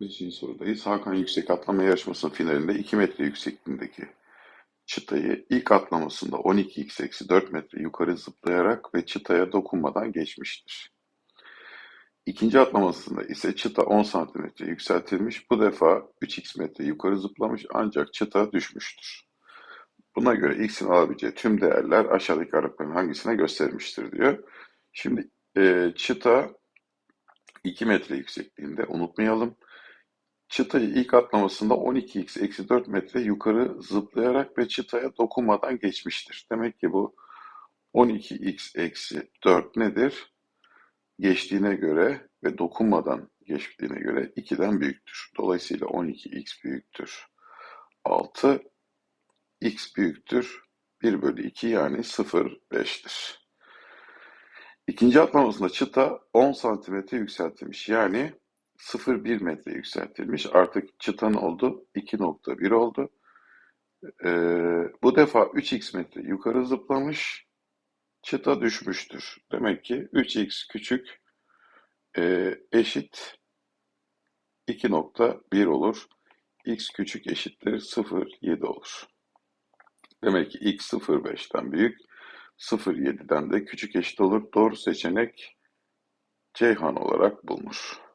Beşinci sorudayız. Hakan Yüksek Atlama Yarışması'nın finalinde 2 metre yüksekliğindeki çıtayı ilk atlamasında 12x eksi 4 metre yukarı zıplayarak ve çıtaya dokunmadan geçmiştir. İkinci atlamasında ise çıta 10 santimetre yükseltilmiş. Bu defa 3x metre yukarı zıplamış ancak çıta düşmüştür. Buna göre x'in alabileceği tüm değerler aşağıdaki aralıkların hangisine gösterilmiştir diyor. Şimdi e, çıta 2 metre yüksekliğinde unutmayalım. Çıtayı ilk atlamasında 12x eksi 4 metre yukarı zıplayarak ve çıtaya dokunmadan geçmiştir. Demek ki bu 12x eksi 4 nedir? Geçtiğine göre ve dokunmadan geçtiğine göre 2'den büyüktür. Dolayısıyla 12x büyüktür. 6 x büyüktür 1 bölü 2 yani 0 5'tir. İkinci atlamasında çıta 10 santimetre yükseltilmiş. Yani 0,1 metre yükseltilmiş. Artık çıta ne oldu? 2.1 oldu. Ee, bu defa 3x metre yukarı zıplamış. Çıta düşmüştür. Demek ki 3x küçük e, eşit 2.1 olur. x küçük eşittir 0,7 olur. Demek ki x 0,5'ten büyük, 0,7'den de küçük eşit olur. Doğru seçenek Ceyhan olarak bulmuş.